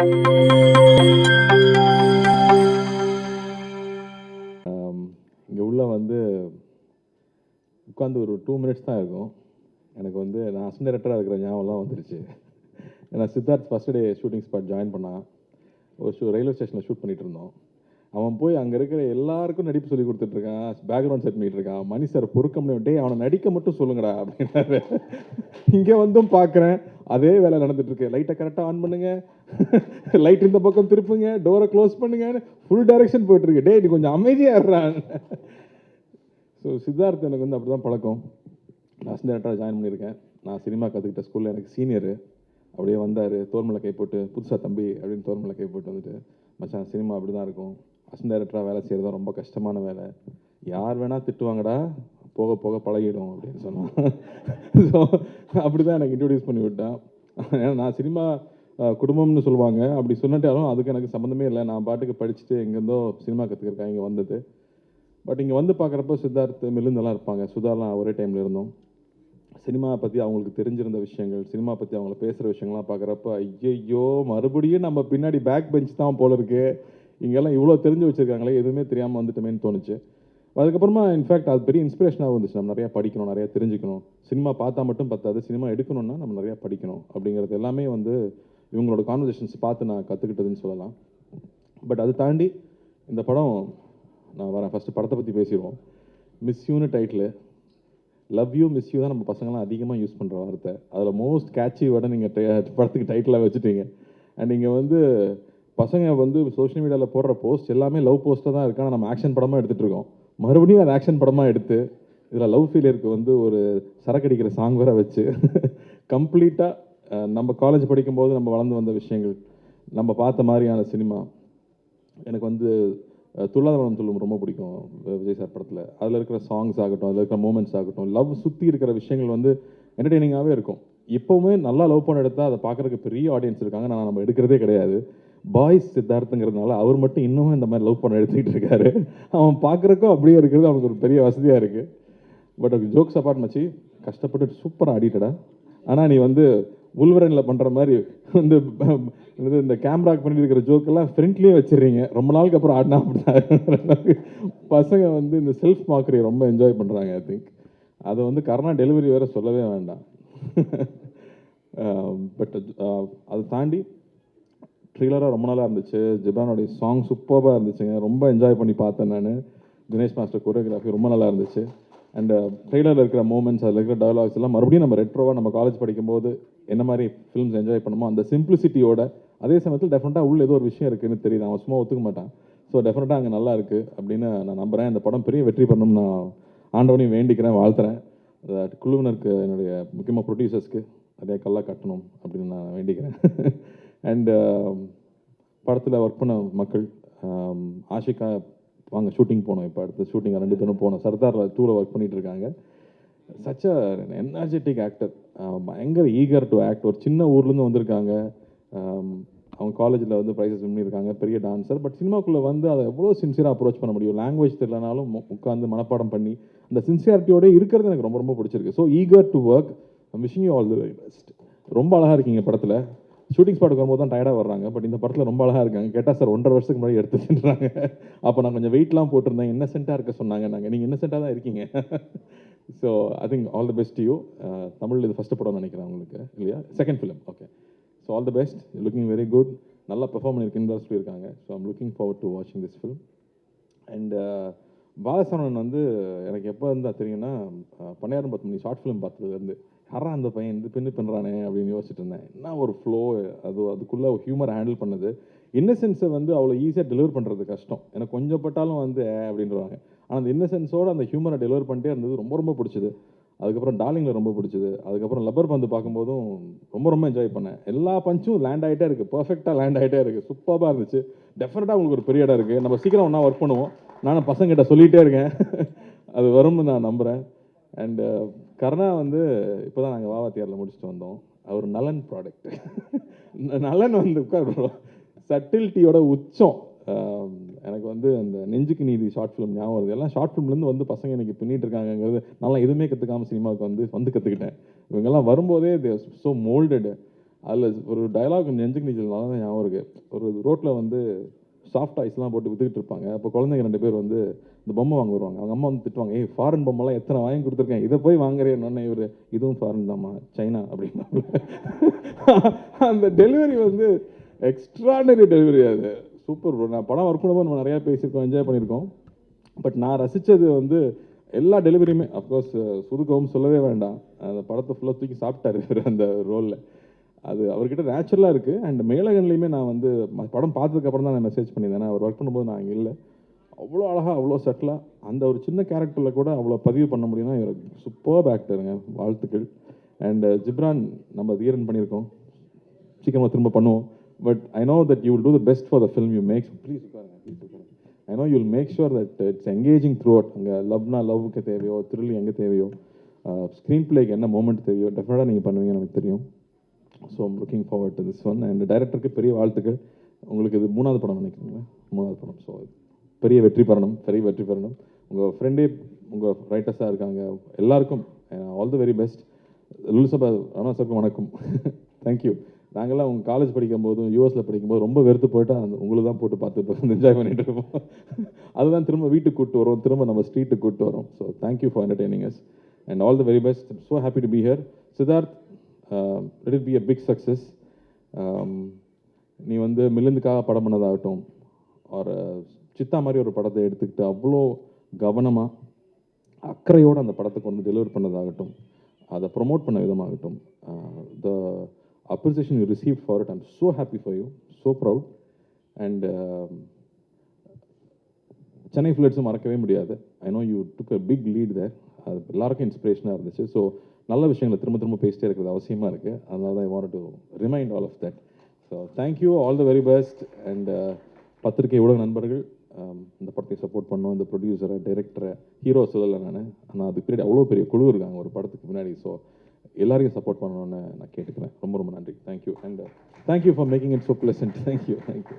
இங்கே உள்ள வந்து உட்காந்து ஒரு டூ மினிட்ஸ் தான் இருக்கும். எனக்கு வந்து நான் அசன் டேரக்டராக இருக்கிற ஞாபகம்லாம் வந்துருச்சு. ஏன்னா Siddharth first day shooting spot join பண்ணால் ஒரு ஷூ ரயில்வே ஸ்டேஷனில் ஷூட் பண்ணிகிட்டு இருந்தோம். அவன் போய் அங்கே இருக்கிற எல்லாருக்கும் நடிப்பு சொல்லி கொடுத்துட்ருக்கான் பேக்ரவுண்ட் செட் பண்ணிகிட்டு இருக்கான். மணி சார் பொறுக்க முடியும் டேய் அவனை நடிக்க மட்டும் சொல்லுங்கடா. அப்படின்னாரு. இங்கே வந்தும் பார்க்குறேன் அதே வேலை நடந்துட்டுருக்கு லைட்டை கரெக்டாக ஆன் பண்ணுங்க. லைட் இந்த பக்கம் திருப்புங்க. டோரை க்ளோஸ் பண்ணுங்கன்னு ஃபுல் டைரக்ஷன் போயிட்டுருக்கு டே டேய் நீ கொஞ்சம் அமைதியாக இருறான் ஸோ சித்தார்த் எனக்கு வந்து அப்படி தான் பழக்கம். நான் அசிஸ்டன்டாக ஜாயின் பண்ணியிருக்கேன். நான் சினிமா கற்றுக்கிட்ட ஸ்கூலில் எனக்கு சீனியரு அப்படியே வந்தார். தோர்மலை கை போட்டு புதுசாக தம்பி அப்படின்னு தோர்மலை கை போட்டு வந்துட்டு மச்சான் சினிமா அப்படி தான் இருக்கும். அசிஸ்டன்ட் டைரக்டராக வேலை செய்கிறது ரொம்ப கஷ்டமான வேலை. யார் வேணால் திட்டுவாங்கடா போக போக பழகிடும் அப்படின்னு சொன்னான். ஸோ அப்படி தான் எனக்கு இன்ட்ரடியூஸ் பண்ணி விட்டான். ஏன்னா நான் சினிமா குடும்பம்னு சொல்லுவாங்க. அப்படி சொன்னட்டாலும் அதுக்கு எனக்கு சம்மந்தமே இல்லை. நான் பாட்டுக்கு படிச்சுட்டு எங்கேருந்தோ சினிமா கற்றுக்கிறேன் இங்கே வந்தது. பட் இங்கே வந்து பார்க்குறப்போ சித்தார்த் மிலுந்தெல்லாம் இருப்பாங்க. சுதாலாம் ஒரே டைமில் இருந்தோம். சினிமா பற்றி அவங்களுக்கு தெரிஞ்சிருந்த விஷயங்கள் சினிமா பற்றி அவங்கள பேசுகிற விஷயங்கள்லாம் பார்க்குறப்ப ஐயோ மறுபடியும் நம்ம பின்னாடி பேக் பெஞ்ச் தான் போல இருக்குது இங்கெல்லாம் இவ்வளோ தெரிஞ்சு வச்சுருக்காங்களே எதுவுமே தெரியாமல் வந்துட்டோமேன்னு தோணுச்சு. அதுக்கப்புறமா இன்ஃபேக்ட் அது பெரிய இன்ஸ்பிரேஷனாக வந்துச்சு. நம்ம நிறையா படிக்கணும் நிறையா தெரிஞ்சுக்கணும். சினிமா பார்த்தா மட்டும் பத்தாது சினிமா எடுக்கணும்னா நம்ம நிறையா படிக்கணும். அப்படிங்கிறது எல்லாமே வந்து இவங்களோட கான்வர்சேஷன்ஸ் பார்த்து நான் கற்றுக்கிட்டதுன்னு சொல்லலாம். பட் அது தாண்டி இந்த படம் நான் வரேன். ஃபஸ்ட்டு படத்தை பற்றி பேசிடுவோம். Miss யூனு title love you miss you தான் நம்ம பசங்களாம் அதிகமாக யூஸ் பண்ணுற வார்த்தை. அதில் மோஸ்ட் கேட்சி விட நீங்கள் படத்துக்கு டைட்டிலாக வச்சுட்டீங்க. அண்ட் நீங்கள் வந்து பசங்க வந்து சோஷியல் மீடியாவில் போடுற போஸ்ட் எல்லாமே லவ் போஸ்ட்டாக தான் இருக்கு. நம்ம ஆக்ஷன் படமாக எடுத்துகிட்டு இருக்கோம். மறுபடியும் அது ஆக்ஷன் படமாக எடுத்து இதில் லவ் ஃபீலியருக்கு வந்து ஒரு சரக்கடிக்கிற சாங் வேற வச்சு கம்ப்ளீட்டாக நம்ம காலேஜ் படிக்கும்போது நம்ம வளர்ந்து வந்த விஷயங்கள் நம்ம பார்த்த மாதிரியான சினிமா எனக்கு வந்து துள்ளாதவனம் சொல்லும் ரொம்ப பிடிக்கும் விஜய் சார் படத்தில். அதில் இருக்கிற சாங்ஸ் ஆகட்டும் அதில் இருக்கிற மூமெண்ட்ஸ் ஆகட்டும் லவ் சுற்றி இருக்கிற விஷயங்கள் வந்து என்டர்டெய்னிங்காகவே இருக்கும். இப்போவுமே நல்லா லவ் பண்ண எடுத்தால் அதை பார்க்குறதுக்கு பெரிய ஆடியன்ஸ் இருக்காங்க. நான் நம்ம எடுக்கிறதே கிடையாது. பாய்ஸ் சித்தார்த்துங்கிறதுனால அவர் மட்டும் இன்னமும் இந்த மாதிரி லவ் பண்ண எடுத்துக்கிட்டு இருக்காரு. அவன் பார்க்குறக்கோ அப்படியே இருக்கிறது அவனுக்கு ஒரு பெரிய வசதியாக இருக்குது பட் ஜோக்ஸ் அப்பார்ட் மச்சி கஷ்டப்பட்டு சூப்பராக ஆடிட்டடா ஆனால் நீ வந்து உள்வரனில் பண்ணுற மாதிரி வந்து இந்த கேமராக்கு பண்ணி இருக்கிற ஜோக்கெல்லாம் ஃப்ரெண்ட்லேயே வச்சிடுறீங்க. ரொம்ப நாளுக்கு அப்புறம் ஆடினா அப்படின்னா பசங்க வந்து இந்த செல்ஃப் மார்க்கரி ரொம்ப என்ஜாய் பண்ணுறாங்க ஐ திங்க் அதை வந்து கர்ணா டெலிவரி வேறு சொல்லவே வேண்டாம். பட் அதை தாண்டி ட்ரில்லராக ரொம்ப நாளாக இருந்துச்சு. ஜிப்ரானோடைய சாங் சூப்பராக இருந்துச்சுங்க. ரொம்ப என்ஜாய் பண்ணி பார்த்தேன் நான். தினேஷ் மாஸ்டர் கொரியோகிராஃபி ரொம்ப நல்லா இருந்துச்சு. அண்ட் ட்ரெய்லரில் uh, இருக்கிற மூமெண்ட்ஸ் அதில் இருக்கிற டயலாக்ஸ் எல்லாம் மறுபடியும் நம்ம ரெட்ரோவாக நம்ம காலேஜ் படிக்கும்போது என்ன மாதிரி ஃபிலிம்ஸ் என்ஜாய் பண்ணுமோ அந்த சிம்பிளிசிட்டியோட அதே சமயத்தில் டெஃபினட்டாக உள்ள ஏதோ ஒரு விஷயம் இருக்குன்னு தெரியுது. அவன் சும்மா ஒத்துக்க மாட்டான். ஸோ டெஃபினட்டாக அங்கே நல்லா இருக்குது அப்படின்னு நான் நம்புகிறேன் இந்த படம் பெரிய வெற்றி பண்ணணும்னு நான் ஆண்டவனையும் வேண்டிக்கிறேன் வாழ்த்துறேன். குழுவினருக்கு என்னுடைய முக்கியமாக ப்ரொடியூசர்ஸ்க்கு அதே கல்லாக கட்டணும் அப்படின்னு நான் வேண்டிக்கிறேன். அண்டு படத்தில் ஒர்க் பண்ண மக்கள் um, ஆஷிகா வாங்க ஷூட்டிங் போனோம் இப்போ அடுத்து ஷூட்டிங் ரெண்டு பேரும் போனோம். சர்தாரில் டூவில் ஒர்க் பண்ணிகிட்டு இருக்காங்க. சச் அ எனர்ஜெட்டிக் ஆக்டர் பயங்கர ஈகர் டு ஆக்ட் ஒரு சின்ன ஊர்லேருந்து வந்திருக்காங்க. அவங்க காலேஜில் வந்து ப்ரைஸஸ் வின் பண்ணியிருக்காங்க. பெரிய டான்ஸர் பட் சினிமாக்குள்ளே வந்து அதை எவ்வளோ சின்சியராக அப்ரோச் பண்ண முடியும்? லாங்குவேஜ் தெரியலனாலும் உட்காந்து மனப்பாடம் பண்ணி அந்த சின்சியாரிட்டியோட இருக்கிறது எனக்கு ரொம்ப ரொம்ப பிடிச்சிருக்கு. So eager to work wishing you all the very best ரொம்ப அழகாக இருக்கீங்க படத்தில். ஷூட்டிங் ஸ்பாட்டுக்கு வரும்போது தான் டயர்டாக வர்றாங்க. பட் இந்த படத்தில் ரொம்ப அழகாக இருக்காங்க. கேட்டால் சார் ஒன்றரை வருஷத்துக்கு முன்னாடி எடுத்துட்டுறாங்க அப்போ நான் கொஞ்சம் வெயிட்லாம் போட்டிருந்தேன். இன்னசென்ட்டாக இருக்க சொன்னாங்க நாங்கள் நீங்கள் இன்னசென்ட்டாக தான் இருக்கீங்க. So I think all the best you Tamil இது ஃபஸ்ட்டு படம் நினைக்கிறேன் உங்களுக்கு இல்லையா? Second film okay so all the best looking very good நல்லா பெர்ஃபார்ம் பண்ணியிருக்குன்னு சொல்லியிருக்காங்க. So I'm looking forward to வாட்சிங் திஸ் ஃபிலிம் அண்ட் பாலசரவணன் வந்து எனக்கு எப்போ இருந்தால் தெரியும்னா அஹ், பன்னியாரம் பத்து மணி ஷார்ட் ஃபிலிம் பார்த்ததுலேருந்து யாரா அந்த பையன் இந்த பின்னு பண்ணுறானே அப்படின்னு யோசிச்சுட்டு இருந்தேன். என்ன ஒரு ஃப்ளோ அது அதுக்குள்ளே ஹியூமர் ஹேண்டில் பண்ணது. இன்னசென்ஸை வந்து அவ்வளோ ஈஸியாக டெலிவர் பண்ணுறது கஷ்டம். எனக்கு கொஞ்சம் பட்டாலும் வந்து அப்படின்றவாங்க ஆனால் அந்த இன்னசென்ஸோட அந்த ஹியூமரை டெலிவர் பண்ணிட்டே இருந்தது ரொம்ப ரொம்ப பிடிச்சது. அதுக்கப்புறம் டார்லிங்கில் ரொம்ப பிடிச்சது. அதுக்கப்புறம் லப்பர் பந்து பார்க்கும்போதும் ரொம்ப ரொம்ப என்ஜாய் பண்ணேன். எல்லா பஞ்சும் லேண்ட் ஆகிட்டே இருக்குது பர்ஃபெக்டாக லேண்ட் ஆகிட்டே இருக்குது சூப்பராக இருந்துச்சு. டெஃபினட்டாக உங்களுக்கு ஒரு பெரிய இடம் இருக்குது நம்ம சீக்கிரம் ஒன்றா ஒர்க் பண்ணுவோம். நானும் பசங்கிட்ட சொல்லிகிட்டே இருக்கேன். அது வரும்னு நான் நம்புகிறேன் அண்டு uh, கருணா வந்து இப்போ தான் நாங்கள் வாவாத்தியாரில் முடிச்சுட்டு வந்தோம். அவர் நலன் ப்ராடக்ட் நலன் வந்து உட்கார் சட்டில்ட்டியோட உச்சம். எனக்கு வந்து அந்த நெஞ்சுக்கு நீதி ஷார்ட் ஃபிலிம் ஞாபகம் வருது. எல்லாம் ஷார்ட் ஃபிலிம்லேருந்து வந்து பசங்க எனக்கு பின்னிட்டு இருக்காங்கங்கிறது நல்லா எதுவுமே கற்றுக்காம சினிமாவுக்கு வந்து வந்து கற்றுக்கிட்டேன் இவங்கெல்லாம் வரும்போதே ஸோ மோல்டடு அதில் ஒரு டைலாக் நெஞ்சுக்கு நீச்சல் நல்லா தான் ஞாபகம் இருக்குது ஒரு ரோட்டில் வந்து சாஃப்ட் ஐஸ்லாம் போட்டு வித்துக்கிட்டு இருப்பாங்க. அப்போ குழந்தைங்க ரெண்டு பேர் வந்து இந்த பொம்மை வாங்க வருவாங்க. அவங்க அம்மா வந்து திட்டுவாங்க ஏய் ஃபாரின் பொம்மைலாம் எத்தனை வாங்கி கொடுத்துருக்கேன்? இதை போய் வாங்குறேன்னு இவர் இதுவும் ஃபாரின் தாம்மா சைனா அப்படின்னாங்க அந்த டெலிவரி வந்து எக்ஸ்ட்ராடனரி டெலிவரி அது. சூப்பர் ப்ரோ நான் படம் ஒர்க் பண்ணும்போது நம்ம நிறையா பேசியிருக்கோம் என்ஜாய் பண்ணியிருக்கோம். பட் நான் ரசித்தது வந்து எல்லா டெலிவரியுமே அஃப்கோர்ஸ் சுதுக்கவும் சொல்லவே வேண்டாம். அந்த படத்தை ஃபுல்லாக தூக்கி சாப்பிட்டாரு அந்த ரோலில் அது அவர்கிட்ட நேச்சுரலாக இருக்குது அண்ட் மேலகன்லேயுமே நான் வந்து ம- படம் பார்த்ததுக்கப்புறம் தான் நான் மெசேஜ் பண்ணியிருந்தேன். ஏன்னா அவர் ஒர்க் பண்ணும்போது நான் அங்கே இல்லை. அவ்வளோ அழகாக அவ்வளோ செட்டிலாக அந்த ஒரு சின்ன கேரக்டரில் கூட அவ்வளோ பதிவு பண்ண முடியும்னா இவர் சூப்பர் ஆக்டருங்க வாழ்த்துக்கள். அண்ட் uh, ஜிப்ரான் நம்ம தீரன் பண்ணியிருக்கோம். சீக்கிரமாக திரும்ப பண்ணுவோம். But I know that you will do the best for the film you makes please உட்காருங்க ப்ளீஸ் உட்காருங்க. I know you will make sure that it's engaging throughout அங்கே லவ்னா லவ்வுக்கு தேவையோ த்ரில் எங்கே தேவையோ uh, ஸ்க்ரீன் பிளேக்கு என்ன மூமெண்ட் தேவையோ டெஃபினட்டாக நீங்கள் பண்ணுவீங்கன்னு எனக்கு தெரியும். So I'm looking forward to this one and டைரக்டருக்கு பெரிய வாழ்த்துக்கள். உங்களுக்கு இது மூணாவது படம் நினைக்கிறீங்களா? மூணாவது படம். ஸோ பெரிய வெற்றி பெறணும். பெரிய வெற்றி பெறணும். உங்கள் ஃப்ரெண்டே உங்கள் ரைட்டர்ஸாக இருக்காங்க. எல்லாருக்கும் ஆல் தி வெரி பெஸ்ட் லுல்சபா ராணா சாருக்கும் வணக்கம். தேங்க்யூ நாங்கள்லாம் உங்கள் காலேஜ் படிக்கும்போதும் யூஎஸில் படிக்கும்போது ரொம்ப வெறுத்து போயிட்டு அந்த உங்களுக்கு தான் போட்டு பார்த்துட்டு என்ஜாய் பண்ணிட்டு இருப்போம். அதுதான் திரும்ப வீட்டுக்கு கூப்பிட்டு வரோம். திரும்ப நம்ம ஸ்ட்ரீட்டுக்கு கூப்பிட்டு வரோம். So thank you for entertaining us and all the very best so happy to be here Siddharth it be a big success நீ வந்து மில்லுந்துக்காக படம் பண்ணதாகட்டும் ஒரு சித்தா மாதிரி ஒரு படத்தை எடுத்துக்கிட்டு அவ்வளோ கவனமாக அக்கறையோடு அந்த படத்தை கொண்டு டெலிவர் பண்ணதாகட்டும் அதை ப்ரொமோட் பண்ண விதமாகட்டும் the appreciation you receive for it I'm so happy for you so proud and Chennai ஃபிளட்ஸும் மறக்கவே முடியாது. I know you took a big lead there அது எல்லாருக்கும் இன்ஸ்பிரேஷனாக இருந்துச்சு. ஸோ நல்ல விஷயங்களை திரும்ப திரும்ப பேசிட்டே இருக்கிறது அவசியமாக இருக்குது அதனால தான் I want to remind all of that so thank you all the very best and பத்திரிகை ஊடக நண்பர்கள் um, இந்த படத்தை சப்போர்ட் பண்ணோம். இந்த ப்ரொடியூசரை டைரக்டரை ஹீரோ சொல்லலை நான். ஆனால் அதுக்கு பின்னாடி அவ்வளோ பெரிய குழு இருக்காங்க ஒரு படத்துக்கு முன்னாடி ஸோ எல்லாரையும் சப்போர்ட் பண்ணணும்னு நான் கேட்டுக்கிறேன். ரொம்ப ரொம்ப நன்றி. Thank you and thank you for making it so pleasant thank you thank you